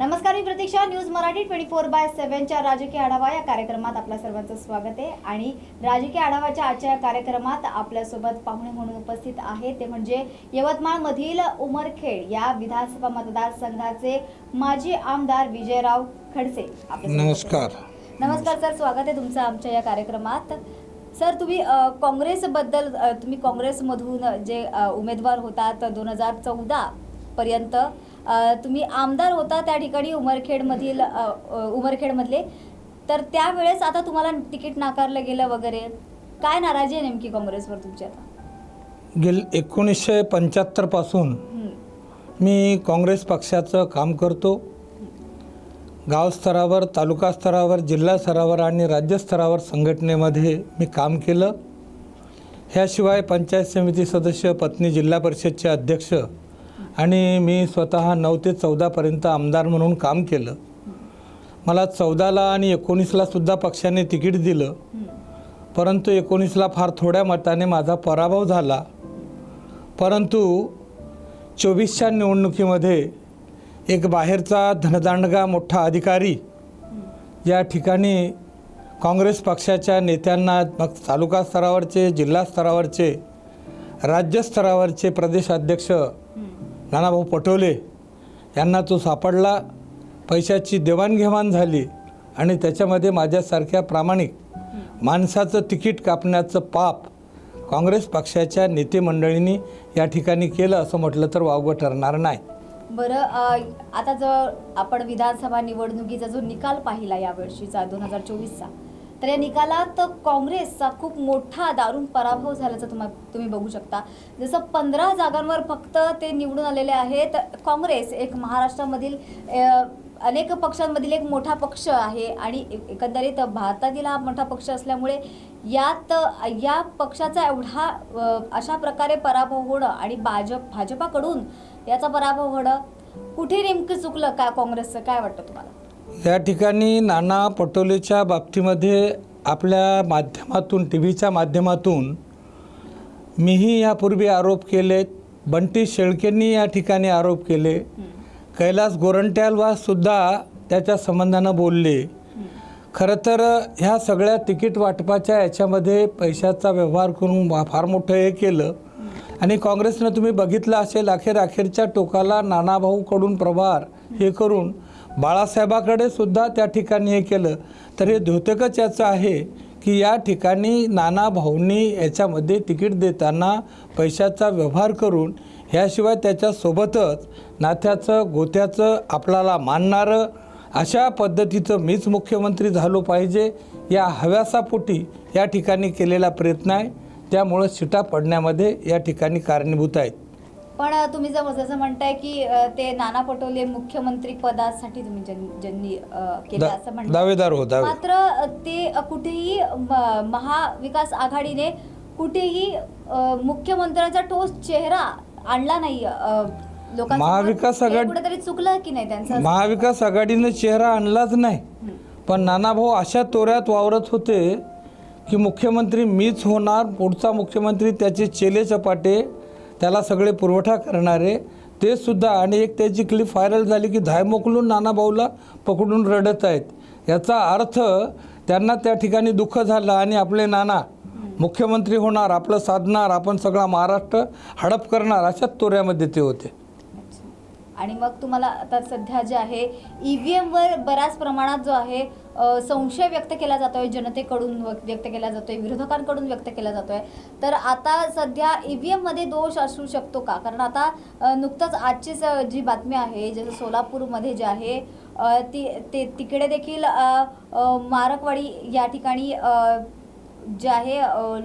नमस्कार मी Pratiksha. News Marathi twenty four by सेव्हनच्या राजकीय आढावा या कार्यक्रमात आपल्या सर्वांचं स्वागत आहे. आणि राजकीय आढावाच्या आजच्या या कार्यक्रमात आपल्यासोबत पाहुणे म्हणून उपस्थित आहेत ते म्हणजे यवतमाळमधील उमरखेड या विधानसभा मतदारसंघाचे माजी आमदार विजयराव खडसे नमस्कार. नमस्कार सर. स्वागत आहे तुमचं आमच्या या कार्यक्रमात. सर तुम्ही काँग्रेसबद्दल तुम्ही काँग्रेसमधून जे उमेदवार होतात दोन हजार चौदा पर्यंत तुम्ही आमदार होता त्या ठिकाणी उमरखेडमधील उमरखेडमधले. तर त्यावेळेस आता तुम्हाला तिकीट नाकारलं गेलं वगैरे. काय नाराजी आहे नेमकी काँग्रेसवर तुमची आता? गेल एकोणीसशे पंच्याहत्तरपासून. मी काँग्रेस पक्षाचं काम करतो. गाव स्तरावर तालुका स्तरावर जिल्हा स्तरावर आणि राज्यस्तरावर संघटनेमध्ये मी काम केलं. ह्याशिवाय पंचायत समिती सदस्य पत्नी जिल्हा परिषदचे अध्यक्ष आणि मी स्वतः नऊ ते चौदापर्यंत आमदार म्हणून काम केलं. मला चौदाला आणि एकोणीसला सुद्धा पक्षाने तिकीट दिलं. परंतु एकोणीसला फार थोड्या मताने माझा पराभव झाला. परंतु चोवीसच्या निवडणुकीमध्ये एक बाहेरचा धनदांडगा मोठा अधिकारी या ठिकाणी काँग्रेस पक्षाच्या नेत्यांना मग तालुका स्तरावरचे जिल्हा स्तरावरचे राज्यस्तरावरचे प्रदेश प्रदेशाध्यक्ष नानाभाऊ पटोले यांना तो सापडला. पैशाची देवाणघेवाण झाली आणि त्याच्यामध्ये माझ्यासारख्या प्रामाणिक माणसाचं तिकीट कापण्याचं पाप काँग्रेस पक्षाच्या नेतेमंडळींनी या ठिकाणी केलं असं म्हटलं तर वावगं ठरणार नाही. बरं आता जर आपण विधानसभा निवडणुकीचा जो निकाल पाहिला यावर्षीचा दोन हजार चोवीसचा तर या निकालात काँग्रेसचा खूप मोठा दारुण पराभव झाल्याचा तुम्हा तुम्ही बघू शकता. जसं पंधरा जागांवर फक्त ते निवडून आलेले आहेत काँग्रेस एक महाराष्ट्रामधील अनेक पक्षांमधील एक मोठा पक्ष आहे आणि एकंदरीत भारतातील हा मोठा पक्ष असल्यामुळे यात या पक्षाचा एवढा अशा प्रकारे पराभव होणं आणि भाजप भाजपाकडून याचा पराभव होणं कुठे नेमकं चुकलं का काँग्रेसचं? काय वाटतं तुम्हाला? या ठिकाणी नाना पटोलेच्या बाबतीमध्ये आपल्या माध्यमातून टी व्हीच्या माध्यमातून मीही यापूर्वी आरोप केलेत बंटी शेळकेंनी या ठिकाणी आरोप केले कैलास गोरंट्यालवासुद्धा त्याच्या संबंधानं बोलले. खरं तर ह्या सगळ्या तिकीट वाटपाच्या याच्यामध्ये पैशाचा व्यवहार करून फार मोठं हे केलं. आणि काँग्रेसनं तुम्ही बघितलं असेल अखेर अखेरच्या टोकाला नानाभाऊकडून प्रभार हे करून बाळासाहेबाकडे सुद्धा त्या ठिकाणी हे केलं. तर हे द्योतकच याचं आहे की या ठिकाणी नाना भाऊंनी याच्यामध्ये तिकीट देताना पैशाचा व्यवहार करून ह्याशिवाय त्याच्यासोबतच नात्याचं गोत्याचं आपल्याला मानणारं अशा पद्धतीचं मीच मुख्यमंत्री झालो पाहिजे. या हव्यासापोटी या ठिकाणी केलेला प्रयत्न आहे. त्यामुळं शिटा पडण्यामध्ये या ठिकाणी कारणीभूत आहेत. पण तुम्ही जर जसं म्हणताय की ते नाना पटोले मुख्यमंत्री पदासाठी तुम्ही ज्यां- ज्यांनी केलं असं दावेदार हो मात्र ते कुठेही महाविकास आघाडीने कुठेही मुख्यमंत्र्यांचा ठोस चेहरा आणला नाही. महाविकास आघाडी- कुठेतरी चुकलं की नाही त्यांचं महाविकास आघाडीनं चेहरा आणलाच नाही. पण नानाभाऊ अशा तोऱ्यात वावरत होते की मुख्यमंत्री मीच होणार पुढचा मुख्यमंत्री त्याचे चेले चपाटे त्याला सगळे पुरवठा करणारे ते सुद्धा आणि एक त्याची क्लिप व्हायरल झाली की धाय मोकलून नानाभाऊला पकडून रडत आहेत. याचा अर्थ त्यांना त्या ठिकाणी दुःख झालं आणि आपले नाना मुख्यमंत्री होणार आपलं साधणार आपण सगळा महाराष्ट्र हडप करणार अशाच तोऱ्यामध्ये ते होते. आणि मग तुम्हाला आता सध्या जे आहे ई व्ही एमवर बऱ्याच प्रमाणात जो आहे संशय व्यक्त केला जातोय जनतेकडून व- व्यक्त केला जातोय विरोधकांकडून व्यक्त केला जातोय. तर आता सध्या ई व्ही एममध्ये दोष असू शकतो का? कारण आता नुकतंच आजचीच जी बातमी आहे जसं सोलापूरमध्ये जे आहे ती ते तिकडे देखील मारकवाडी या ठिकाणी जे आहे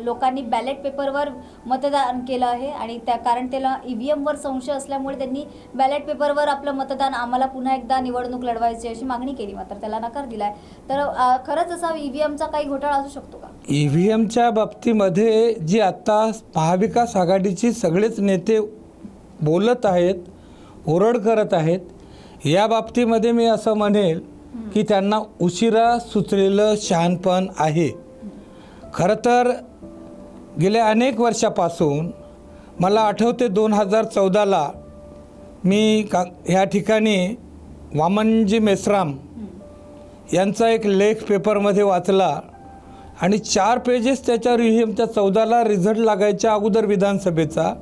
लोकांनी बॅलेट पेपरवर मतदान केलं आहे आणि त्या कारण त्याला ई व्ही एमवर संशय असल्यामुळे त्यांनी बॅलेट पेपरवर आपलं मतदान आम्हाला पुन्हा एकदा निवडणूक लढवायची अशी मागणी केली मात्र त्याला नकार दिला आहे तर खरंच असा ई व्ही एमचा काही घोटाळा असू शकतो का? ई व्ही एमच्या बाबतीमध्ये जी आत्ता महाविकास आघाडीची सगळेच नेते बोलत आहेत ओरड करत आहेत या बाबतीमध्ये मी असं म्हणेल की त्यांना उशिरा सुचलेलं शहाणपण आहे. खरं तर गेल्या अनेक वर्षापासून मला आठवते दोन हजार चौदाला मी का ह्या ठिकाणी वामनजी मेश्राम यांचा एक लेख पेपरमध्ये वाचला आणि चार पेजेस त्याच्यावर ई व्ही एमच्या चौदाला रिझल्ट लागायच्या अगोदर विधानसभेचा.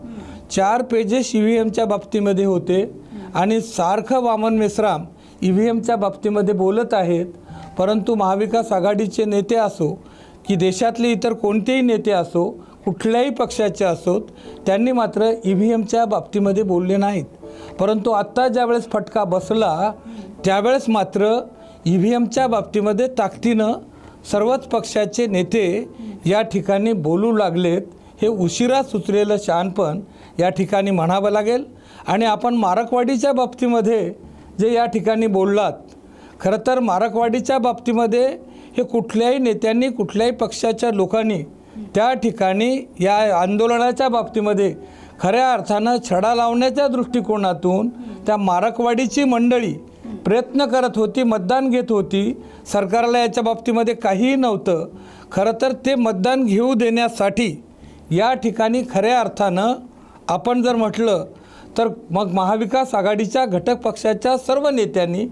चार पेजेस ई व्ही एमच्या बाबतीमध्ये होते आणि सारखं वामन मेश्राम ई व्ही एमच्या बाबतीमध्ये बोलत आहेत परंतु महाविकास आघाडीचे नेते असो की देशातले इतर कोणतेही नेते असो कुठल्याही पक्षाचे असोत त्यांनी मात्र ई व्ही एमच्या बाबतीमध्ये बोलले नाहीत. परंतु आत्ता ज्यावेळेस फटका बसला त्यावेळेस मात्र ई व्ही एमच्या बाबतीमध्ये ताकदीनं सर्वच पक्षाचे नेते या ठिकाणी बोलू लागलेत हे उशिरा सुचलेलं शहाणपण या ठिकाणी म्हणावं लागेल. आणि आपण मारकवाडीच्या बाबतीमध्ये जे या ठिकाणी बोललात खरं तर मारकवाडीच्या बाबतीमध्ये हे कुठल्याही नेत्यांनी कुठल्याही पक्षाच्या लोकांनी त्या ठिकाणी या आंदोलनाच्या बाबतीमध्ये खऱ्या अर्थानं छडा लावण्याच्या दृष्टिकोनातून त्या मारकवाडीची मंडळी प्रयत्न करत होती मतदान घेत होती. सरकारला याच्या बाबतीमध्ये काहीही नव्हतं. खरं तर ते मतदान घेऊ देण्यासाठी या ठिकाणी खऱ्या अर्थानं आपण जर म्हटलं तर मग महाविकास आघाडीच्या घटक पक्षाच्या सर्व नेत्यांनी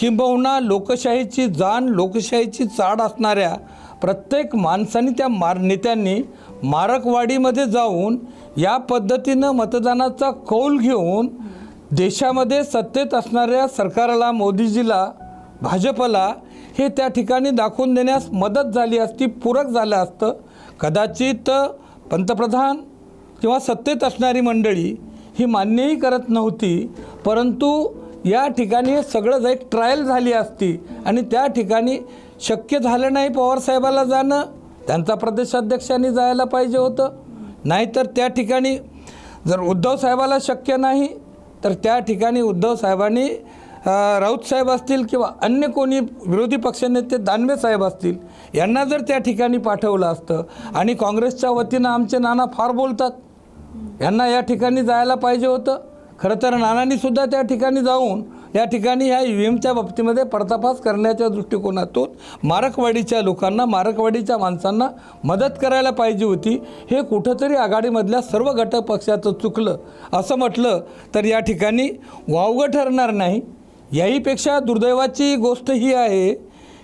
किंबहुना लोकशाहीची जाण लोकशाहीची चाड असणाऱ्या प्रत्येक माणसाने त्या मार नेत्यांनी मारकवाडीमध्ये जाऊन या पद्धतीनं मतदानाचा कौल घेऊन देशामध्ये सत्तेत असणाऱ्या सरकारला मोदीजीला भाजपला हे त्या ठिकाणी दाखवून देण्यास मदत झाली असती पूरक झालं असतं. कदाचित पंतप्रधान किंवा सत्तेत असणारी मंडळी ही मान्यही करत नव्हती परंतु या ठिकाणी सगळंच एक ट्रायल झाली असती आणि त्या ठिकाणी शक्य झालं नाही पवारसाहेबाला जाणं त्यांचा प्रदेशाध्यक्षांनी जायला पाहिजे होतं. नाहीतर त्या ठिकाणी जर उद्धव साहेबाला शक्य नाही तर त्या ठिकाणी उद्धव साहेबांनी राऊत साहेब असतील किंवा अन्य कोणी विरोधी पक्षनेते दानवे साहेब असतील यांना जर त्या ठिकाणी पाठवलं असतं आणि काँग्रेसच्या वतीनं आमचे नाना फार बोलतात यांना या ठिकाणी जायला पाहिजे होतं. खरं तर नानांनीसुद्धा त्या ठिकाणी जाऊन या ठिकाणी ह्या ई व्ही एमच्या बाबतीमध्ये पडतापास करण्याच्या दृष्टिकोनातून मारकवाडीच्या लोकांना मारकवाडीच्या माणसांना मदत करायला पाहिजे होती. हे कुठंतरी आघाडीमधल्या सर्व घटक पक्षाचं चुकलं. असं म्हटलं तर या ठिकाणी वावगं ठरणार नाही. याहीपेक्षा दुर्दैवाची गोष्ट ही आहे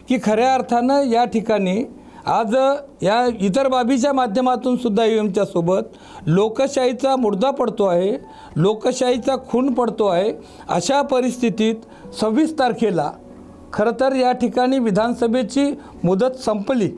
की खऱ्या अर्थानं या ठिकाणी आज या इतर बाबीच्या माध्यमातून सुद्धा यू एमच्या सोबत लोकशाहीचा मुर्दा पडतो आहे लोकशाहीचा खून पडतो आहे अशा परिस्थितीत सव्वीस तारखेला खरं तर या ठिकाणी विधानसभेची मुदत संपली.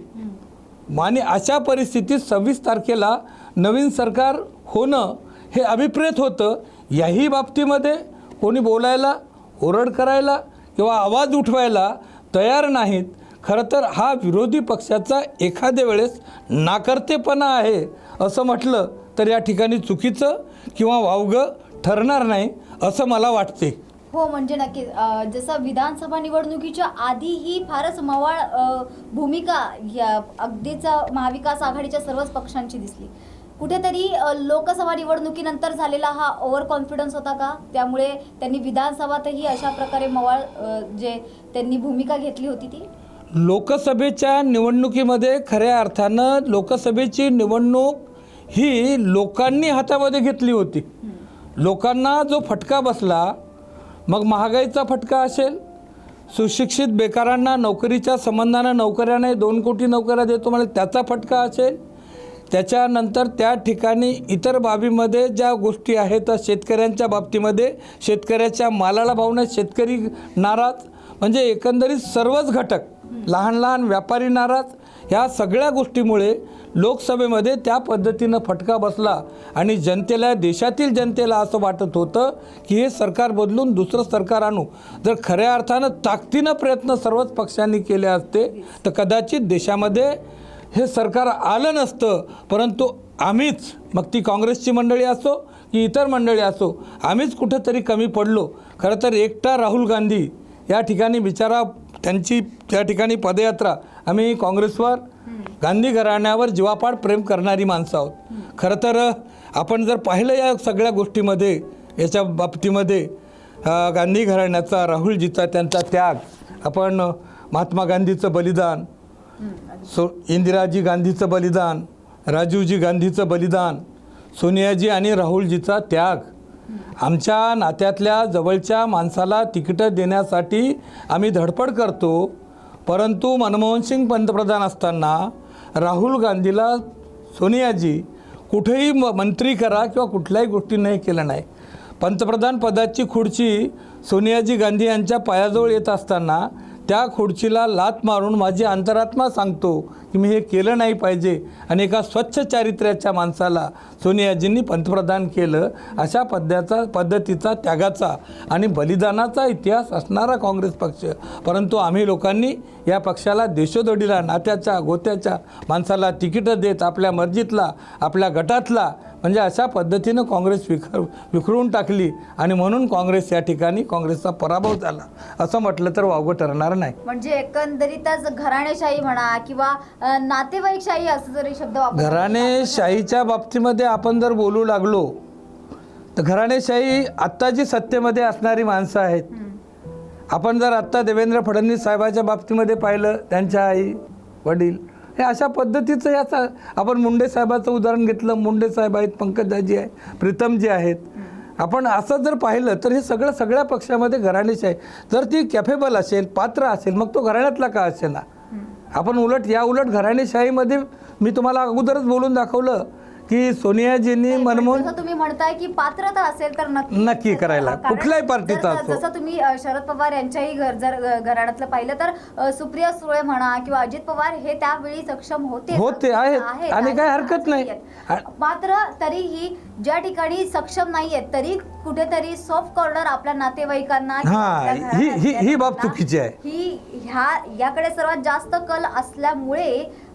आणि अशा परिस्थितीत सव्वीस तारखेला नवीन सरकार होणं हे अभिप्रेत होतं. याही बाबतीमध्ये कोणी बोलायला ओरड करायला किंवा आवाज उठवायला तयार नाहीत. खरं तर हा विरोधी पक्षाचा एखाद्या वेळेस नाकर्तेपणा आहे असं म्हटलं तर या ठिकाणी चुकीचं किंवा वावगं ठरणार नाही असं मला वाटते. हो म्हणजे नक्कीच जसं विधानसभा निवडणुकीच्या आधी ही फारच मवाळ भूमिका या अगदीच महाविकास आघाडीच्या सर्वच पक्षांची दिसली. कुठेतरी लोकसभा निवडणुकीनंतर झालेला हा ओव्हर कॉन्फिडन्स होता का? त्यामुळे त्यांनी विधानसभातही अशा प्रकारे मवाळ जे त्यांनी भूमिका घेतली होती ती? लोकसभेच्या निवडणुकीमध्ये खऱ्या अर्थानं लोकसभेची निवडणूक ही लोकांनी हातामध्ये घेतली होती. लोकांना जो फटका बसला मग महागाईचा फटका असेल सुशिक्षित बेकारांना नोकरीच्या संबंधानं नोकऱ्याने दोन कोटी नोकऱ्या देतो म्हणजे त्याचा फटका असेल. त्याच्यानंतर त्या ठिकाणी इतर बाबीमध्ये ज्या गोष्टी आहेत शेतकऱ्यांच्या बाबतीमध्ये शेतकऱ्याच्या मालाला भाव नाही शेतकरी नाराज. म्हणजे एकंदरीत सर्वच घटक लहान लहान व्यापारी नाराज. ह्या सगळ्या गोष्टीमुळे लोकसभेमध्ये त्या पद्धतीनं फटका बसला आणि जनतेला देशातील जनतेला असं वाटत होतं की हे सरकार बदलून दुसरं सरकार आणू. जर खऱ्या अर्थानं ताकदीनं प्रयत्न सर्वच पक्षांनी केले असते तर कदाचित देशामध्ये हे सरकार आलं नसतं. परंतु आम्हीच मग ती काँग्रेसची मंडळी असो की इतर मंडळी असो आम्हीच कुठंतरी कमी पडलो. खरं तर एकटा राहुल गांधी या ठिकाणी बिचारा त्यांची त्या ठिकाणी पदयात्रा. आम्ही काँग्रेसवर गांधी घराण्यावर जीवापाड प्रेम करणारी माणसं आहोत. खरं तर आपण जर पाहिलं या सगळ्या गोष्टीमध्ये याच्या बाबतीमध्ये गांधी घराण्याचा राहुलजीचा त्यांचा त्याग आपण महात्मा गांधीचं बलिदान सो इंदिराजी गांधीचं बलिदान राजीवजी गांधीचं बलिदान सोनियाजी आणि राहुलजीचा त्याग आमच्या नात्यातल्या जवळच्या माणसाला तिकीटं देण्यासाठी आम्ही धडपड करतो परंतु मनमोहन सिंग पंतप्रधान असताना राहुल गांधीला सोनियाजी कुठेही म मंत्री करा किंवा कुठल्याही गोष्टी नाही केलं नाही. पंतप्रधान पदाची खुर्ची सोनियाजी गांधी यांच्या पायाजवळ येत असताना त्या खुर्चीला लात मारून माझी अंतरात्मा सांगतो की मी हे केलं नाही पाहिजे. आणि एका स्वच्छ चारित्र्याच्या माणसाला सोनियाजींनी पंतप्रधान केलं अशा पद्धतीचा पद्धतीचा त्यागाचा आणि बलिदानाचा इतिहास असणारा काँग्रेस पक्ष. परंतु आम्ही लोकांनी या पक्षाला देशोदडीला नात्याच्या गोत्याच्या माणसाला तिकीटं देत आपल्या मर्जीतला आपल्या गटातला म्हणजे अशा पद्धतीनं काँग्रेस विखर विखरून टाकली आणि म्हणून काँग्रेस या ठिकाणी काँग्रेसचा पराभव झाला. असं म्हटलं तर वावगं ठरणार नाही. म्हणजे एकंदरीतच घराणेशाही म्हणा किंवा नातेवाईकशाही असं जरी शब्द घराणेशाहीच्या बाबतीमध्ये आपण जर बोलू लागलो तर घराणेशाही आत्ता जी सत्तेमध्ये असणारी माणसं आहेत आपण जर आत्ता देवेंद्र फडणवीस साहेबाच्या बाबतीमध्ये पाहिलं त्यांच्या आई वडील हे अशा पद्धतीचं याचा आपण मुंडे साहेबाचं उदाहरण घेतलं. मुंडे साहेब आहेत पंकजदाजी आहे प्रीतमजी आहेत. आपण असं जर पाहिलं तर हे सगळं सगळ्या पक्षामध्ये घराणेशाही जर ती कॅपेबल असेल पात्र असेल मग तो घराण्यातला का असेल ना आपण उलट या उलट घराणेशाहीमध्ये मी तुम्हाला अगोदरच बोलून दाखवलं. की सोनियाजींनी मनमोहन जसं तुम्ही म्हणताय की पात्रता असेल तर नक्की नक्की करायला. कारण कुठल्याही पार्टीचा जर- असो. जसं तुम्ही अ, शरद पवार यांच्याही घर जर अ, घराण्यातलं पाहिलं तर अ, सुप्रिया सुळे म्हणा किंवा अजित पवार हे त्यावेळी सक्षम होते होते, आहेत. आणि काही हरकत नाही. मात्र तरीही ज्या ठिकाणी सक्षम नाहीयेत तरी कुठेतरी सॉफ्ट कॉर्नर आपल्या नातेवाईकांना किंवा हा, आपल्या ही- ही- ही बाब चुकीची आहे. ही ह्या याकडे सर्वात जास्त कल असल्यामुळे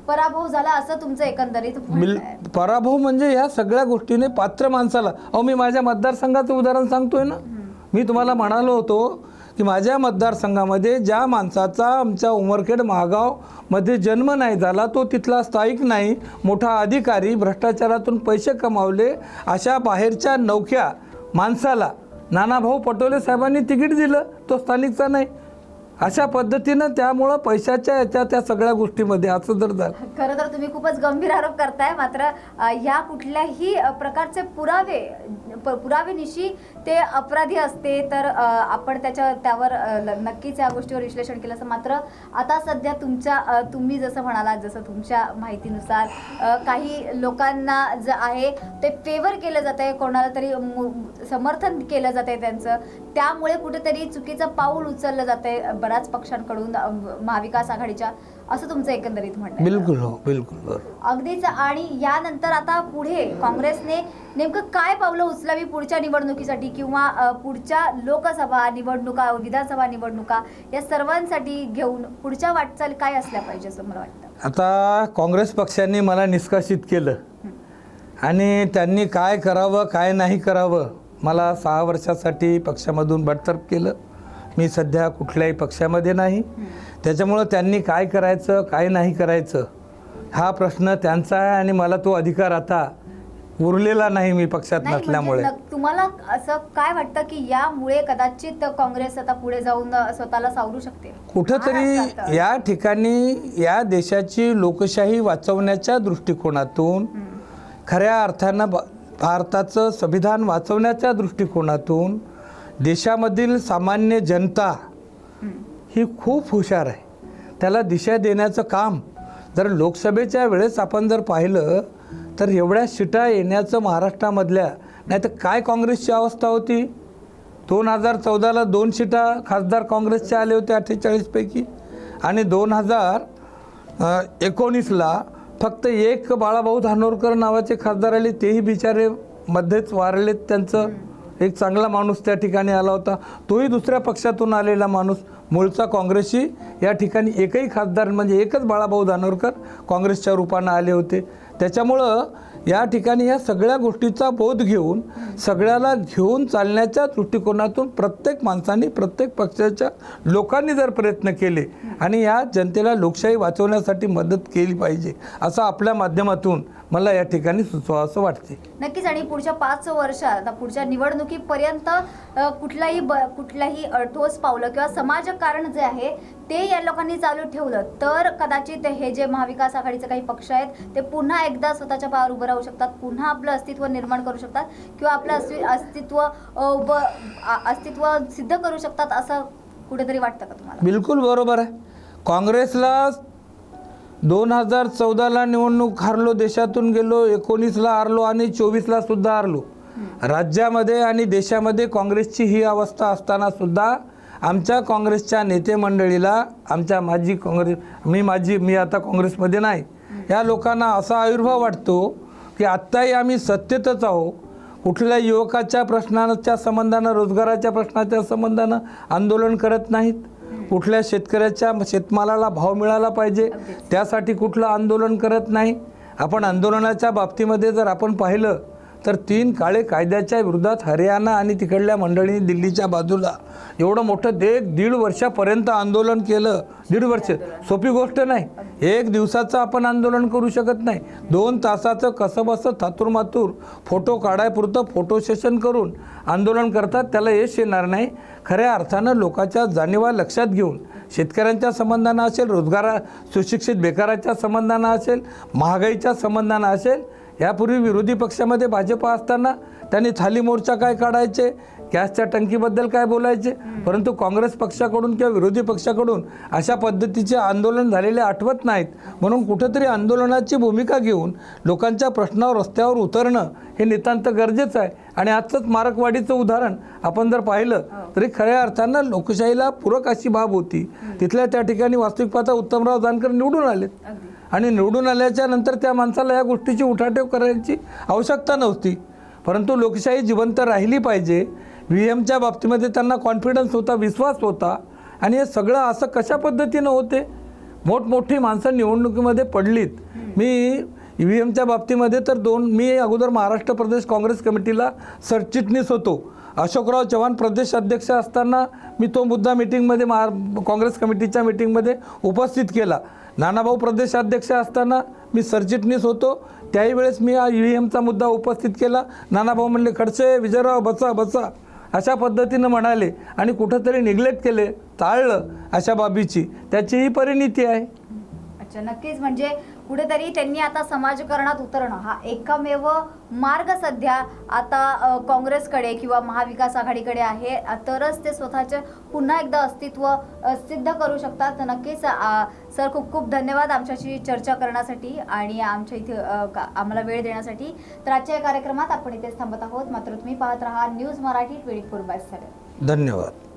पराभव झाला असं तुमचं एकंदरीत बिल म्हणणं आहे. पराभव म्हणजे या सगळ्या गोष्टीने पात्र माणसाला. अहो मी माझ्या मतदारसंघाचं उदाहरण सांगतोय ना? मी तुम्हाला म्हणालो होतो की माझ्या मतदारसंघामध्ये ज्या माणसाचा आमच्या उमरखेड महागावमध्ये जन्म नाही झाला तो तिथला स्थायिक नाही मोठा अधिकारी भ्रष्टाचारातून पैसे कमावले अशा बाहेरच्या नौक्या माणसाला नानाभाऊ पटोले साहेबांनी तिकीट दिलं तो स्थानिकचा नाही. अशा पद्धतीनं त्यामुळं पैशाच्या याच्या त्या सगळ्या गोष्टीमध्ये असं जर झालं. खरं तर तुम्ही खूपच गंभीर आरोप करताय. मात्र ह्या कुठल्याही प्रकारचे पुरावे पुरावेनिशी ते अपराधी असते तर आपण त्याच्या त्यावर ल- नक्कीच या गोष्टीवर विश्लेषण केलं असं मात्र आता सध्या तुमच्या तुम्ही जसं म्हणालात जसं तुमच्या माहितीनुसार काही लोकांना जे आहे ते फेवर केलं जात आहे कोणाला तरी समर्थन केलं जात आहे त्यांचं त्यामुळे कुठेतरी चुकीचं पाऊल उचललं जात आहे बऱ्याच पक्षांकडून महाविकास आघाडीच्या. असं तुमचं एकंदरीत म्हणणं. बिलकुल हो बिलकुल बरोबर. अगदीच. आणि यानंतर आता पुढे काँग्रेसने नेमकं काय पावलं उचलावी पुढच्या निवडणुकीसाठी किंवा अ, पुढच्या लोकसभा निवडणुका विधानसभा निवडणुका या सर्वांसाठी घेऊन पुढच्या वाटचाल काय असल्या पाहिजे असं मला वाटतं? आता काँग्रेस पक्षाने मला निष्कासित केलं. आणि त्यांनी काय करावं काय नाही करावं मला सहा वर्षासाठी पक्षामधून बडतर्फ केलं. मी सध्या कुठल्याही पक्षामध्ये नाही. त्याच्यामुळं त्यांनी काय करायचं काय नाही करायचं हा प्रश्न त्यांचा आहे आणि मला तो अधिकार आता उरलेला नाही मी पक्षात नाही म्हणजे नसल्यामुळे. नक- तुम्हाला असं काय वाटतं की यामुळे कदाचित काँग्रेस आता पुढे जाऊन स्वतःला सावरू शकते? कुठंतरी. या ठिकाणी या देशाची लोकशाही वाचवण्याच्या दृष्टिकोनातून खऱ्या अर्थानं ब- भारताचं संविधान वाचवण्याच्या दृष्टिकोनातून देशामधील सामान्य जनता ही खूप हुशार आहे. त्याला दिशा देण्याचं काम जर लोकसभेच्या वेळेस आपण जर पाहिलं तर एवढ्या शिटा येण्याचं महाराष्ट्रामधल्या नाही तर काय काँग्रेसची अवस्था होती? दोन हजार चौदाला दोन शिटा खासदार काँग्रेसच्या आले होते अठ्ठेचाळीसपैकी आणि दोन हजार एकोणीसला फक्त एक बाळाभाऊ धानोरकर नावाचे खासदार आले तेही बिचारे मध्येच वारलेत त्यांचं. एक चांगला माणूस त्या ठिकाणी आला होता. तोही दुसऱ्या पक्षातून आलेला माणूस. मूळचा काँग्रेसशी या ठिकाणी एकही खासदार म्हणजे एकच बाळाभाऊ धानोरकर काँग्रेसच्या रूपानं आले होते. त्याच्यामुळं या ठिकाणी या सगळ्या गोष्टीचा बोध घेऊन सगळ्याला घेऊन चालण्याच्या दृष्टिकोनातून प्रत्येक माणसाने प्रत्येक पक्षाच्या लोकांनी जर प्रयत्न केले आणि या जनतेला लोकशाही वाचवण्यासाठी मदत केली पाहिजे असं आपल्या माध्यमातून मला या ठिकाणी सुचवावं असं वाटते नक्कीच आणि पुढच्या पाच वर्षात आता पुढच्या निवडणुकीपर्यंत कुठलाही ब कुठलाही ठोस पावलं किंवा समाजकारण जे आहे ते या लोकांनी चालू ठेवलं. तर कदाचित हे जे महाविकास आघाडीचे काही पक्ष आहेत ते पुन्हा एकदा स्वतःच्या पायावर उभं राहू शकतात पुन्हा आपलं अस्तित्व निर्माण करू शकतात किंवा आपलं अस्ति अस्तित्व अस्तित्व सिद्ध करू शकतात असं कुठेतरी वाटतं का तुम्हाला? बिलकुल बरोबर आहे. काँग्रेसला दोन हजार चौदाला निवडणूक हारलो देशातून गेलो एकोणीसला हारलो आणि चोवीसला सुद्धा हारलो. राज्यामध्ये आणि देशामध्ये काँग्रेसची ही अवस्था असताना सुद्धा आमच्या काँग्रेसच्या नेते मंडळीला आमच्या माजी काँग्रेस मी माझी मी आता काँग्रेसमध्ये नाही. या लोकांना असा आयुर्भाव वाटतो की आत्ताही आम्ही सत्तेतच आहो. कुठल्या युवकाच्या प्रश्नाच्या संबंधानं रोजगाराच्या प्रश्नाच्या संबंधानं आंदोलन करत नाहीत. कुठल्या शेतकऱ्याच्या शेतमालाला भाव मिळाला पाहिजे त्यासाठी कुठलं आंदोलन करत नाही. आपण आंदोलनाच्या बाबतीमध्ये जर आपण पाहिलं तर तीन काळे कायद्याच्या विरोधात हरियाणा आणि तिकडल्या मंडळींनी दिल्लीच्या बाजूला एवढं मोठं एक दीड वर्षापर्यंत आंदोलन केलं. दीड वर्ष. सोपी गोष्ट नाही. एक दिवसाचं आपण आंदोलन करू शकत नाही. दोन तासाचं कसं बसं थातूर मातूर फोटो काढायपुरतं फोटो सेशन करून आंदोलन करतात त्याला यश येणार नाही. खऱ्या अर्थानं लोकांच्या जाणीवा लक्षात घेऊन शेतकऱ्यांच्या संबंधानं असेल रोजगारा सुशिक्षित बेकाराच्या संबंधानं असेल महागाईच्या संबंधानं असेल यापूर्वी विरोधी पक्षामध्ये भाजप असताना त्यांनी थाली मोर्चा काय काढायचे गॅसच्या टंकीबद्दल काय बोलायचे परंतु काँग्रेस पक्षाकडून किंवा विरोधी पक्षाकडून अशा पद्धतीचे आंदोलन झालेले आठवत नाहीत. म्हणून कुठंतरी आंदोलनाची भूमिका घेऊन लोकांच्या प्रश्नावर रस्त्यावर उतरणं हे नितांत गरजेचं आहे. आणि आजचंच मारकवाडीचं उदाहरण आपण जर पाहिलं तरी खऱ्या अर्थानं लोकशाहीला पूरक अशी बाब होती. तिथल्या त्या ठिकाणी वास्तविक पाहता उत्तमराव जानकर निवडून आलेत. आणि निवडून आल्याच्यानंतर त्या माणसाला या गोष्टीची उठाठेव करायची आवश्यकता नव्हती. परंतु लोकशाही जिवंत राहिली पाहिजे. व्ही एमच्या बाबतीमध्ये त्यांना कॉन्फिडन्स होता विश्वास होता. आणि हे सगळं असं कशा पद्धतीनं होते? मोठमोठी माणसं निवडणुकीमध्ये पडलीत. मी व्ही एमच्या बाबतीमध्ये तर दोन मी अगोदर महाराष्ट्र प्रदेश काँग्रेस कमिटीला सरचिटणीस होतो. अशोकराव चव्हाण प्रदेश अध्यक्ष असताना मी तो मुद्दा मिटिंगमध्ये महा काँग्रेस कमिटीच्या मिटिंगमध्ये उपस्थित केला. नानाभाऊ प्रदेशाध्यक्ष असताना मी सरचिटणीस होतो. त्याही वेळेस मी हा ई व्ही एमचा मुद्दा उपस्थित केला. नानाभाऊ म्हणले खडसे विजयराव बसा बसा. अशा पद्धतीनं म्हणाले आणि कुठंतरी निग्लेक्ट केले. टाळलं अशा बाबीची. त्याची ही परिणिती आहे. अच्छा नक्कीच. म्हणजे कुठेतरी त्यांनी आता समाजकारणात उतरणं हा एकमेव मार्ग सध्या आता काँग्रेसकडे किंवा महाविकास आघाडीकडे आहे. तरच ते स्वतःचे पुन्हा एकदा अस्तित्व सिद्ध करू शकतात. तर नक्कीच सर खूप खूप धन्यवाद आमच्याशी चर्चा करण्यासाठी आणि आमच्या इथे आम्हाला वेळ देण्यासाठी. तर आजच्या या कार्यक्रमात आपण इथेच थांबत आहोत. मात्र तुम्ही पाहत राहा news Marathi twenty four by seven. धन्यवाद.